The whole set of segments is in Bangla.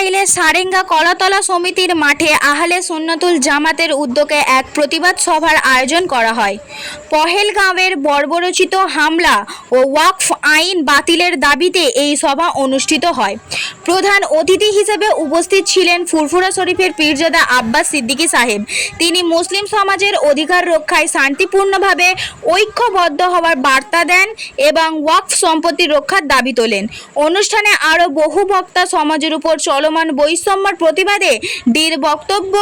টাঙ্গাইলের সারেঙ্গা কলাতলা সমিতির মাঠে আহলে সুন্নতুল জামাতের উদ্যোগে এক প্রতিবাদ সভার আয়োজন করা হয়। পহেলগাঁওয়ের বর্বরচিত হামলা ও ওয়াকফ আইন বাতিলের দাবিতে এই সভা অনুষ্ঠিত হয়। প্রধান অতিথি হিসেবে উপস্থিত ছিলেন ফুরফুরা শরীফের পীরজাদা আব্বাস সিদ্দিকী সাহেব। তিনি মুসলিম সমাজের অধিকার রক্ষায় শান্তিপূর্ণভাবে ঐক্যবদ্ধ হওয়ার বার্তা দেন এবং ওয়াকফ সম্পত্তি রক্ষার দাবি তোলেন। অনুষ্ঠানে আরও বহু বক্তা সমাজের উপর চলমান বৈষম্যর প্রতিবাদে দৃঢ় বক্তব্য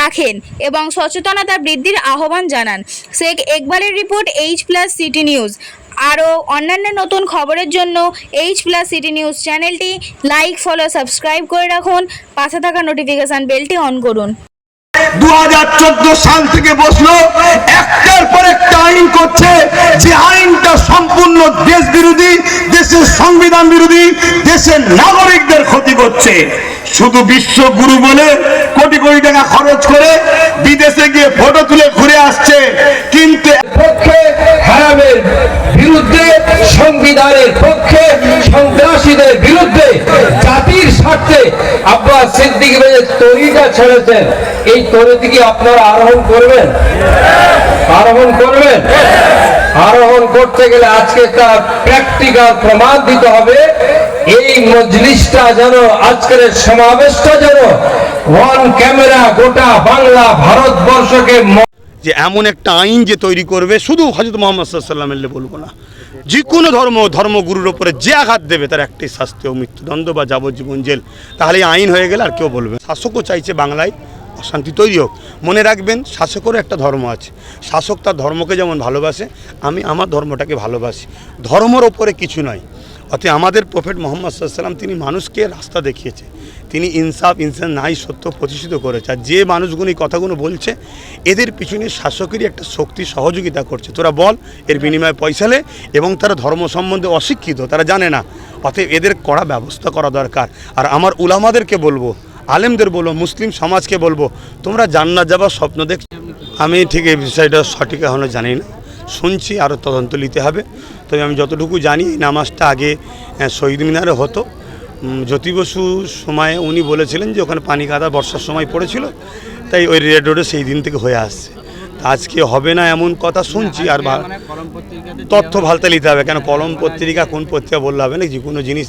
রাখেন এবং সচেতনতা বৃদ্ধির আহ্বান জানান। শেখ একবারের report H plus city news আরও অন্যান্য নতুন খবরের জন্য এইচ প্লাস সিটি নিউজ চ্যানেলটি লাইক, ফলো, সাবস্ক্রাইব করে রাখুন। পাশে থাকা নোটিফিকেশান বেলটি অন করুন। দু হাজার চোদ্দ সাল থেকে বসল, একটার পর একটা আইন করছে যে আইনটা সম্পূর্ণ দেশ বিরোধী, দেশের সংবিধান বিরোধী, দেশের নাগরিকদের ক্ষতি করছে। শুধু বিশ্ব গুরু বলে কোটি কোটি টাকা খরচ করে বিদেশে গিয়ে ফটো তুলে ঘুরে আসছে। কিন্তু পক্ষে হারামের বিরুদ্ধে, সংবিধানের পক্ষে সন্ত্রাসীদের বিরুদ্ধে, জাতির স্বার্থে আব্বাস সিদ্দিক ভাই যে তরিটা ছেড়েছেন। এই তরিটি কি আপনারা আরোহণ করবেন? আরোহণ করবেন? করতে গেলে আজকে তার প্র্যাকটিক্যাল প্রমাণ দিতে হবে। এই মজলিসটা যেন, আজকের সমাবেশটা যেন ওয়ান ক্যামেরা গোটা বাংলা ভারতবর্ষকে যে এমন একটা আইন যে তৈরি করবে, শুধু হজরত মোহাম্মদ সাল্লামের বলব না। যে কোনো ধর্ম, ধর্মগুরুর ওপরে যে আঘাত দেবে, তার একটি শাস্তি ও মৃত্যুদণ্ড বা যাবজ্জীবন জেল। তাহলে আইন হয়ে গেলে আর কেউ বলবে। শাসকও চাইছে বাংলায় অশান্তি তৈরি হোক। মনে রাখবেন, শাসকেরও একটা ধর্ম আছে। শাসক তার ধর্মকে যেমন ভালোবাসে, আমি আমার ধর্মটাকে ভালোবাসি। ধর্মের ওপরে কিছু নয়। অতএব আমাদের প্রফেট মোহাম্মদ সাল্লাম তিনি মানুষকে রাস্তা দেখিয়েছে। তিনি ইনসাফ, ইনসান নাই সত্য প্রতিষ্ঠিত করেছে। আর যে মানুষগুলো এই কথাগুলো বলছে, এদের পিছনে শাসকেরই একটা শক্তি, সহযোগিতা করছে। তোরা বল, এর বিনিময়ে পয়সা লে এবং তারা ধর্ম সম্বন্ধে অশিক্ষিত, তারা জানে না। অতএব এদের কড়া ব্যবস্থা করা দরকার। আর আমার উলামাদেরকে বলব আলেমদের বলব মুসলিম সমাজকে বলব, তোমরা জান্নাত যাবার স্বপ্ন দেখ আমি ঠিক এই বিষয়টা সঠিক এখনও জানি না। শুনছি আরও তদন্ত নিতে হবে। তবে আমি যতটুকু জানি, এই নামাজটা আগে শহীদ মিনারে হতো। জ্যোতি বসু সময়ে উনি বলেছিলেন যে, ওখানে পানি কাদা বর্ষার সময় পড়েছিল। তাই ওই রেড রোডে সেই দিন থেকে হয়ে আসছে। আজকে হবে না এমন কথা শুনছি, আর তথ্য ভালতে নিতে হবে। কেন, কলম পত্রিকা কোন পত্রিকা বললে হবে না? যে কোনো জিনিস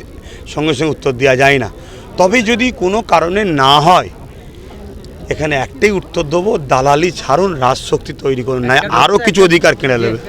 সঙ্গে সঙ্গে উত্তর দেওয়া যায় না। তবে যদি কোনো কারণে না হয় এখানে একটাই উত্তর দেবো দালালি ছাড়ুন রাজশক্তি তৈরি করুন না আরও কিছু অধিকার কিনে নেবে